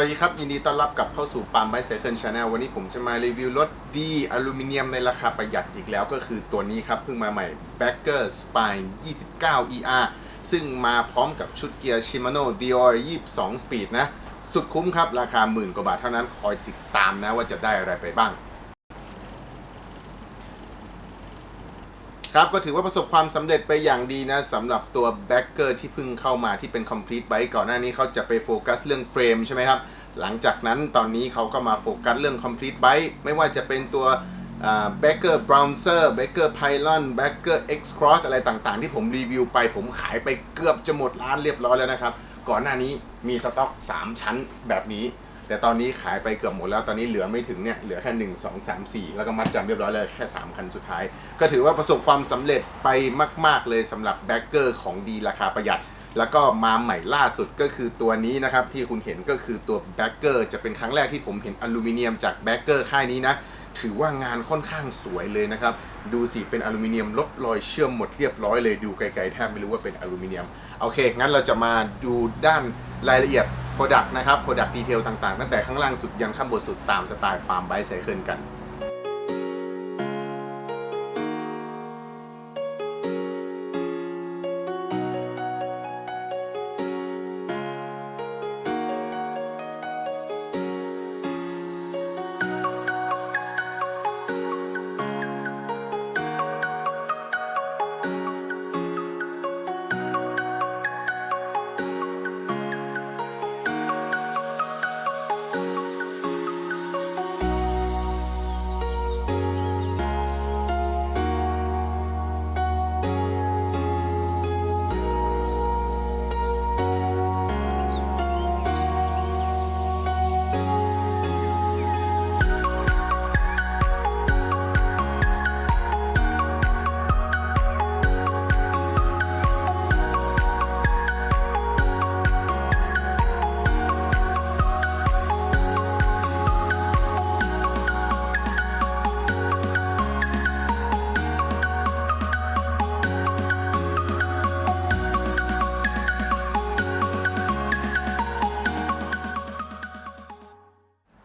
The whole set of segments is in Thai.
วัสดีครับ ยินดีต้อนรับกลับเข้าสู่ปาล์มไบเซ c เคิลชาแนลวันนี้ผมจะมารีวิวรถดีอลูมิเนียมในราคาประหยัดอีกแล้วก็คือตัวนี้ครับ เพิ่งมาใหม่ Backer Spine 29 ER ซึ่งมาพร้อมกับชุดเกียร์ Shimano Dior 22 Speed นะ สุดคุ้มครับ ราคาหมื่นกว่าบาทเท่านั้นคอยติดตามนะว่าจะได้อะไรไปบ้าง ครับก็ถือว่าประสบความสำเร็จไปอย่างดีนะสำหรับตัวแบ็กเกอร์ที่เพิ่งเข้ามาที่เป็น Complete Bike ก่อนหน้านี้เขาจะไปโฟกัสเรื่องเฟรมใช่ไหมครับ หลังจากนั้นตอนนี้เขาก็มาโฟกัสเรื่อง Complete Bike ไม่ว่าจะเป็นตัวแบ็กเกอร์บราวน์เซอร์แบ็กเกอร์ไพลอนแบ็กเกอร์เอ็กซ์ครอสอะไรต่างๆ ที่ผมรีวิวไป ผมขายไปเกือบจะหมดร้านเรียบร้อยแล้วนะครับ ก่อนหน้านี้มีสต็อก 3 ชั้นแบบนี้ แต่ตอนนี้ขายไปเกือบหมดแล้วตอนนี้เหลือไม่ถึงเนี่ยเหลือแค่ 1 2 3 4 แล้วก็มัดจำเรียบร้อยเลยแค่ 3 คันสุดท้าย ก็ถือว่าประสบความสำเร็จไปมาก ๆ เลยสำหรับแบ็กเกอร์ของดีราคาประหยัด แล้วก็มาใหม่ล่าสุดก็คือตัวนี้นะครับ ที่คุณเห็นก็คือตัวแบ็กเกอร์จะเป็นครั้งแรกที่ผมเห็นอลูมิเนียมจากแบ็กเกอร์ค่ายนี้นะถือว่างานค่อนข้างสวยเลยนะครับ ดูสิ เป็นอลูมิเนียมลบรอยเชื่อมหมดเรียบร้อยเลย ดูไกลๆแทบไม่รู้ว่าเป็นอลูมิเนียม โอเค งั้นเราจะมาดูด้านรายละเอียด Product นะครับ Product Detail ต่างๆ ตั้งแต่ข้างล่างสุดยันข้างบนสุดตามสไตล์ฟาร์มไบไซเคิลกัน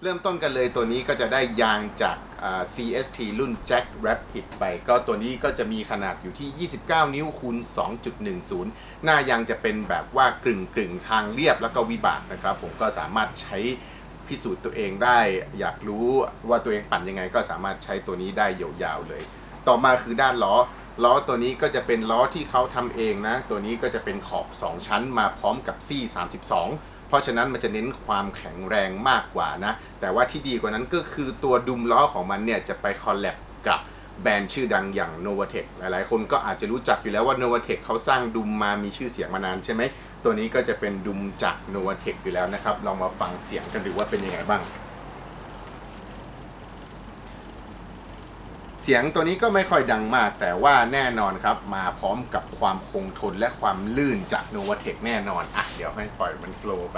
เริ่มต้นกันเลยตัวนี้ก็จะได้ยางจาก CST รุ่น Jack Rapid ไป ก็ตัวนี้ก็จะมีขนาดอยู่ที่ 29 นิ้วคูณ2.10 หน้ายางจะเป็นแบบว่ากึ่งกึ่งๆทางเรียบแล้วก็วิบากนะครับ ผมก็สามารถใช้พิสูจน์ตัวเองได้ อยากรู้ว่าตัวเองปั่นยังไง ก็สามารถใช้ตัวนี้ได้ยาวๆเลย ต่อมาคือด้านล้อล้อตัวนี้ก็จะเป็นล้อที่เขาทำเองนะ ตัวนี้ก็จะเป็นขอบ 2 ชั้นมาพร้อมกับซี่ 32 เพราะฉะนั้นมันจะเน้นความแข็งแรงมากกว่านะ แต่ว่าที่ดีกว่านั้นก็คือตัวดุมล้อของมันเนี่ยจะไปคอลแลบกับแบรนด์ชื่อดังอย่าง Novatec หลายๆ คนก็อาจจะรู้จักอยู่แล้วว่า Novatec เขาสร้างดุมมามีชื่อเสียงมานานใช่ไหม ตัวนี้ก็จะเป็นดุมจาก Novatec อยู่แล้วนะครับ ลองมาฟังเสียงกันดูว่าเป็นยังไงบ้าง เสียงตัวนี้ก็ไม่ค่อยดังมาก แต่ว่าแน่นอนครับ มาพร้อมกับความคงทนและความลื่นจาก Novatec แน่นอน อะ เดี๋ยวให้ปล่อยมันโฟล์ไป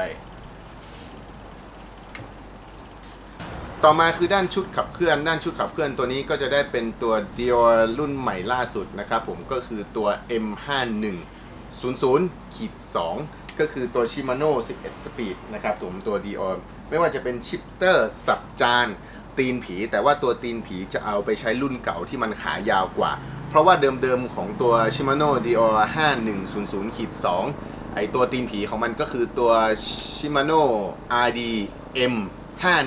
ต่อมาคือด้านชุดขับเคลื่อน ด้านชุดขับเคลื่อนตัวนี้ก็จะได้เป็นตัว Dior รุ่นใหม่ล่าสุดนะครับผมก็คือตัว M5100 ขีด2ก็คือตัว Shimano 11 Speed นะครับผมตัว Dior ไม่ว่าจะเป็นชิปเตอร์สับจาน ตีนผี แต่ว่าตัวตีนผีจะเอาไปใช้รุ่นเก่าที่มันขายาวกว่า เพราะว่าเดิมๆของตัว Shimano Dior 5100ขีด2ไอตัวตีนผีของมันก็คือตัว Shimano RD M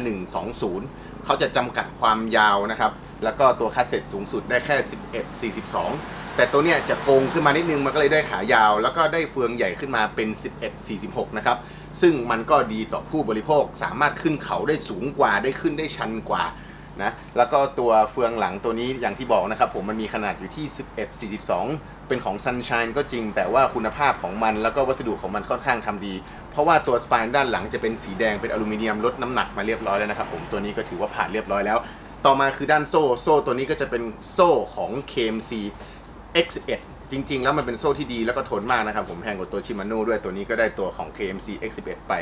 5120 เขาจะจำกัดความยาวนะครับ แล้วก็ตัวคาสเซ็ตสูงสุดได้แค่ 11 42 แต่ตัวเนี้ยจะโกงขึ้นมานิดนึงมันก็เลยได้ขายาว แล้วก็ได้เฟืองใหญ่ขึ้นมาเป็น 11 46 นะครับ ซึ่งมันก็ดีต่อผู้บริโภคสามารถขึ้นเขาได้สูงกว่าได้ขึ้นได้ชันกว่านะแล้วก็ตัวเฟืองหลังตัวนี้อย่างที่บอกนะครับผมมันมีขนาดอยู่ที่ 11 42 เป็นของ Sunshine ก็จริง แต่ว่าคุณภาพของมันแล้วก็วัสดุของมันค่อนข้างทำดี เพราะว่าตัวสปายด้านหลังจะเป็นสีแดงเป็นอลูมิเนียมลดน้ำหนักมาเรียบร้อยแล้วนะครับผมตัวนี้ก็ถือว่าผ่านเรียบร้อยแล้ว ต่อมาคือด้านโซ่โซ่ตัวนี้ก็จะเป็นโซ่ของ KMC X11 จริง ๆ แล้วมันเป็นโซ่ที่ดีแล้วก็ทนมากนะครับ ผมแพงกว่าตัวชิมาโน่ด้วยตัวนี้ก็ได้ตัวของ KMC X11 ไป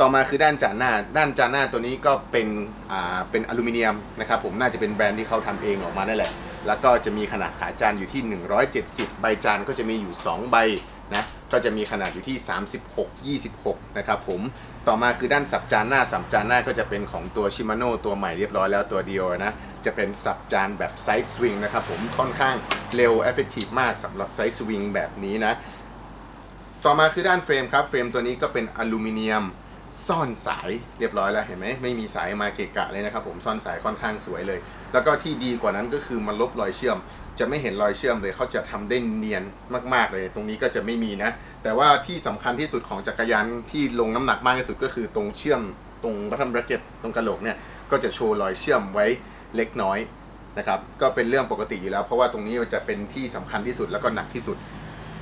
ต่อมาคือด้านจานหน้า ด้านจานหน้าตัวนี้ก็เป็นอ่าเป็นอลูมิเนียมนะครับผมน่าจะเป็นแบรนด์ที่เขาทำเองออกมานั่นแหละ แล้วก็จะมีขนาดขาจานอยู่ที่ 170 ใบจานก็จะมีอยู่ 2 ใบนะ ก็จะมีขนาดอยู่ที่ 36 26 นะครับผมต่อมาคือด้านสับจานหน้าสับจานหน้าก็จะเป็นของตัวชิมาโน่ตัวใหม่เรียบร้อยแล้วตัวเดียวนะ จะเป็นสับจานแบบไซส์สวิงนะครับผมค่อนข้างเร็วเอฟเฟกตีฟมากสำหรับไซส์สวิงแบบนี้นะ ต่อมาคือด้านเฟรมครับ เฟรมตัวนี้ก็เป็นอลูมิเนียม ซ่อนสายเรียบร้อยแล้วเห็นไหมไม่มีสายมาเกะกะเลยนะครับผมซ่อนสายค่อนข้างสวยเลย แล้วก็ที่ดีกว่านั้นก็คือมันลบรอยเชื่อม จะไม่เห็นรอยเชื่อมเลยเขาจะทำได้เนียนมากๆเลย ตรงนี้ก็จะไม่มีนะ แต่ว่าที่สำคัญที่สุดของจักรยานที่ลงน้ำหนักมากที่สุดก็คือตรงเชื่อมตรงบัตทัมแบรเก็ตตรงกระโหลกเนี่ยก็จะโชว์รอยเชื่อมไว้เล็กน้อยนะครับก็เป็นเรื่องปกติอยู่แล้ว เพราะว่าตรงนี้มันจะเป็นที่สำคัญที่สุดแล้วก็หนักที่สุด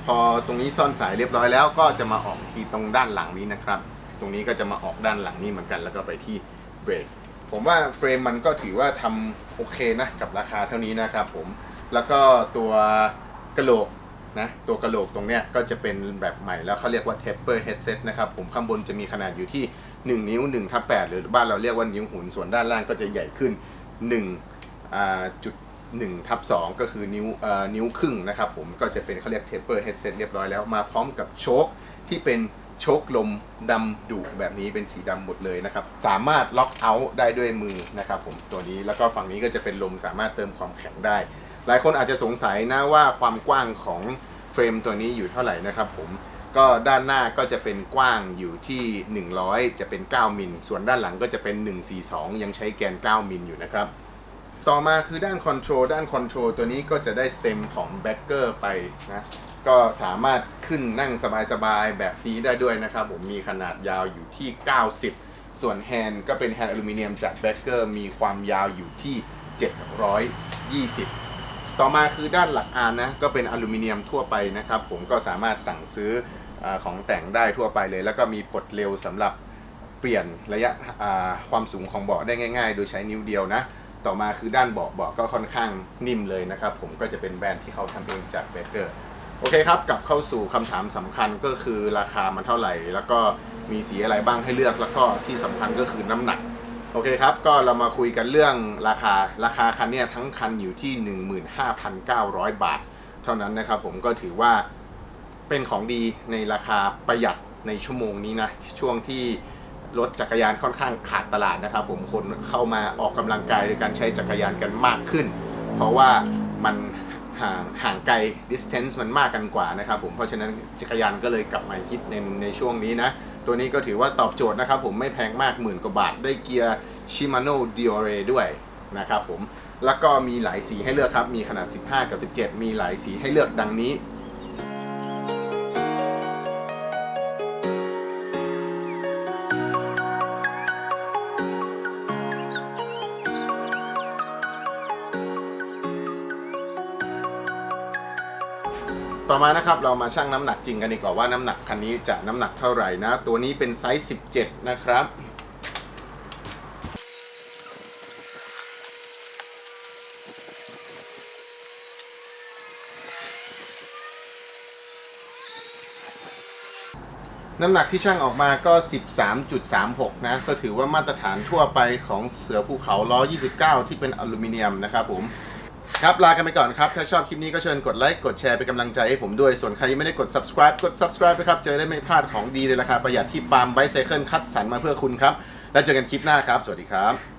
พอตรงนี้ซ่อนสายเรียบร้อยแล้วก็จะมาออกทีตรงด้านหลังนี้นะครับ ตรงนี้ก็จะมาออกด้านหลังนี้เหมือนกัน แล้วก็ไปที่เบรกผมว่าเฟรมมันก็ถือว่าทำโอเคนะกับราคาเท่านี้นะครับผมแล้วก็ตัวกระโหลกนะตัวกระโหลกตรงเนี้ยก็จะเป็นแบบใหม่แล้วเขาเรียกว่า taper headset นะครับผมข้างบนจะมีขนาดอยู่ที่ 1 นิ้ว1ทับ8หรือบ้านเราเรียกว่านิ้วหุนส่วนด้านล่างก็จะใหญ่ขึ้น1อ่าจุด1ทับ2ก็คือนิ้วอ่อนิ้วครึ่งนะครับผมก็จะเป็นเขาเรียก taper headset เรียบร้อยแล้วมาพร้อมกับโชคที่เป็น โชคลมดำดุแบบนี้เป็นสีดำหมดเลยนะครับ สามารถล็อกเอาท์ได้ด้วยมือนะครับผมตัวนี้แล้วก็ฝั่งนี้ก็จะเป็นลมสามารถเติมความแข็งได้ หลายคนอาจจะสงสัยนะว่าความกว้างของเฟรมตัวนี้อยู่เท่าไหร่นะครับผมก็ด้านหน้าก็จะเป็นกว้างอยู่ที่ 100 จะเป็น 9 มิล ส่วนด้านหลังก็จะเป็น 142 ยังใช้แกน 9 มิลอยู่นะครับ ต่อมาคือด้านคอนโทรลด้านคอนโทรลตัวนี้ก็จะได้สเต็มของแบ็กเกอร์ไปนะ ก็สามารถขึ้นนั่งสบายๆ แบบนี้ได้ด้วยนะครับ ผมมีขนาดยาวอยู่ที่ 90 ส่วนแฮนด์ก็เป็นแฮนด์อลูมิเนียมจากแบ็กเกอร์มีความยาวอยู่ที่ 720 ต่อมาคือด้านหลักอานนะ ก็เป็นอลูมิเนียมทั่วไปนะครับ ผมก็สามารถสั่งซื้ออของแต่งได้ทั่วไปเลย แล้วก็มีปลดเร็วสำหรับเปลี่ยนระยะความสูงของเบาะได้ง่าย ๆ โดยใช้นิ้วเดียวนะต่อมาคือด้านเบาะเบาะก็ค่อนข้างนิ่มเลยนะครับ ผมก็จะเป็นแบรนด์ที่เขาทำเองจากเบเกอร์ โอเคครับกลับเข้าสู่คำถามสำคัญก็คือราคามันเท่าไหร่ แล้วก็มีสีอะไรบ้างให้เลือกแล้วก็ที่สำคัญก็คือน้ำหนักโอเคครับ ก็เรามาคุยกันเรื่องราคาราคาคันเนี้ยทั้งคันอยู่ที่ 15,900 บาท เท่านั้นนะครับผมก็ถือว่าเป็นของดีในราคาประหยัดในชั่วโมงนี้นะ ช่วงที่รถจักรยานค่อนข้างขาดตลาดนะครับผมคนเข้ามาออกกำลังกายโดยการใช้จักรยานกันมากขึ้น เพราะว่ามัน ห่างห่างไกล distance มันมากกันกว่านะครับผม เพราะฉะนั้นจักรยานก็เลยกลับมาฮิตในในช่วงนี้นะ ตัวนี้ก็ถือว่าตอบโจทย์นะครับผมไม่แพงมากหมื่นกว่าบาท ได้เกียร์ Shimano Diore ด้วยนะครับผม แล้วก็มีหลายสีให้เลือกครับ มีขนาด 15 กับ 17 มีหลายสีให้เลือกดังนี้ ต่อมานะครับเรามาชั่งน้ำหนักจริงกันดีกว่าว่าน้ำหนักคันนี้จะน้ำหนักเท่าไหร่นะ ตัวนี้เป็นไซส์ 17 นะครับน้ำหนักที่ช่างออกมาก็ 13.36 นะ ก็ถือว่ามาตรฐานทั่วไปของเสือภูเขาล้อ 29 ที่เป็นอลูมิเนียมนะครับผม ครับ ลากันไปก่อนครับ ถ้าชอบคลิปนี้ก็เชิญกดไลค์กดแชร์เป็นกำลังใจให้ผมด้วย ส่วนใครยังไม่ได้กด subscribe กด subscribe ไปครับจะได้ไม่พลาดของดีในราคาประหยัดที่ปาล์มไบไซเคิลคัดสรรมาเพื่อคุณครับ แล้วเจอกันคลิปหน้าครับ สวัสดีครับ